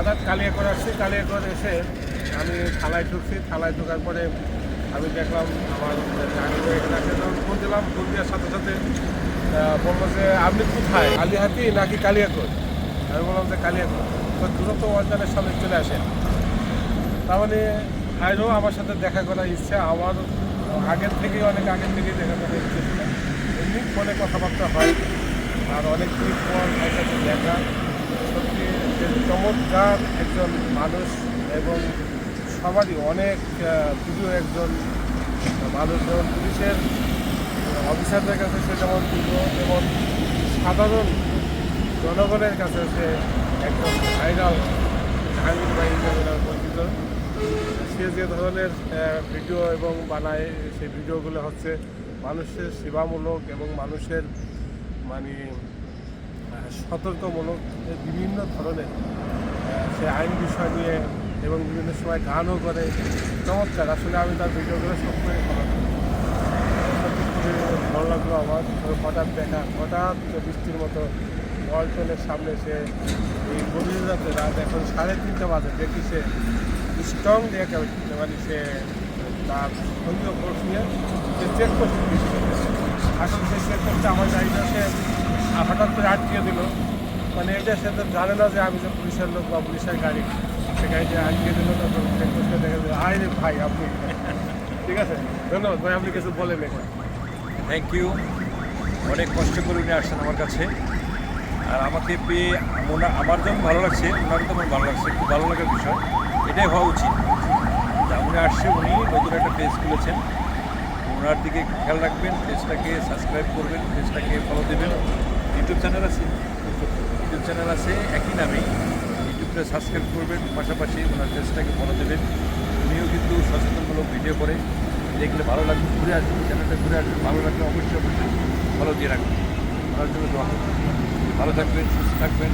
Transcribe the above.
হঠাৎ কালিয়া করে আসছি, কালিয়া করে এসে আমি থালায় ঢুকছি, থালায় ঢোকার পরে আমি দেখলাম আমার গাড়ি এখানে ফোন দিলাম, ফোন দেওয়ার সাথে সাথে বলল যে, আপনি কোথায়? কালিহাতি নাকি কালিয়াকোট আমি বললাম যে কালিয়াকোট তো দ্রুত অঞ্চলের সামনে চলে আসেন তার মানে আমার সাথে দেখা করার ইচ্ছা, আমার আগের থেকে অনেক আগের থেকেই দেখা করার ইচ্ছে ছিল। এমনি ফোনে কথাবার্তা হয়, আর অনেক দিন পর দেখা চমৎকার একজন মানুষ এবং সবারই অনেক প্রিয় একজন মানুষ যেমন পুলিশের অফিসারদের কাছে সে যেমন প্রিয় এবং সাধারণ জনগণের কাছে সে একজন ভাইরাল জাহাঙ্গীর ভাই হিসেবে পরিচিত। সে যে ধরনের ভিডিও এবং বানায়, সেই ভিডিওগুলো হচ্ছে মানুষের সেবামূলক এবং মানুষের মানে সতর্কমূলক বিভিন্ন ধরনের সে আইন বিষয় নিয়ে এবং বিভিন্ন সময় গানও করে। চমৎকার, আসলে আমি তার ভিডিওগুলো সবসময় ফলো খুবই ভালো লাগল আমার। হঠাৎ দেখা, হঠাৎ বৃষ্টির মতো ওয়ালটনের সামনে সে এই গভীর রাতে এখন সাড়ে তিনটে বাজে, দেখি সে স্ট্রং দেখে মানে সে তার সঙ্গীয় ফোর্স নিয়ে সে চেক করছে আসলে সে চেক করছে, আমার গাড়িটা সে হঠাৎ করে আটকিয়ে দিল। মানে এটা সে তো জানে না যে আমি যে পুলিশের লোক বা পুলিশের গাড়ি। সে গাড়িটা আটকিয়ে দিল তখন করতে দেখে যে আয় রে ভাই, আপনি ঠিক আছে? ধন্যবাদ ভাই, আপনি কিছু বলেন এখন। থ্যাংক ইউ অনেক কষ্ট করে উনি আসছেন আমার কাছে। আর আমাকে পেয়ে আমার যেমন ভালো লাগছে, ওনারও তেমন ভালো লাগছে খুব ভালো লাগার বিষয়। এটাই হওয়া উচিত। উনি আসছে, উনি নতুন একটা পেজ খুলেছেন। ওনার দিকে খেয়াল রাখবেন পেজটাকে সাবস্ক্রাইব করবেন পেজটাকে ফলো দেবেন। ইউটিউব চ্যানেল আছে ইউটিউব চ্যানেল আছে, একই নামেই ইউটিউবটা সাবস্ক্রাইব করবেন, পাশাপাশি ওনার পেজটাকে ফলো দেবেন। উনিও কিন্তু সচেতনমূলক ভিডিও করে। দেখলে ভালো লাগবে, ঘুরে আসবেন চ্যানেলটা ঘুরে আসবেন ভালো লাগলে অবশ্যই অবশ্যই ফলো দিয়ে রাখবেন ভালোর জন্য ভালো থাকবেন, সুস্থ থাকবেন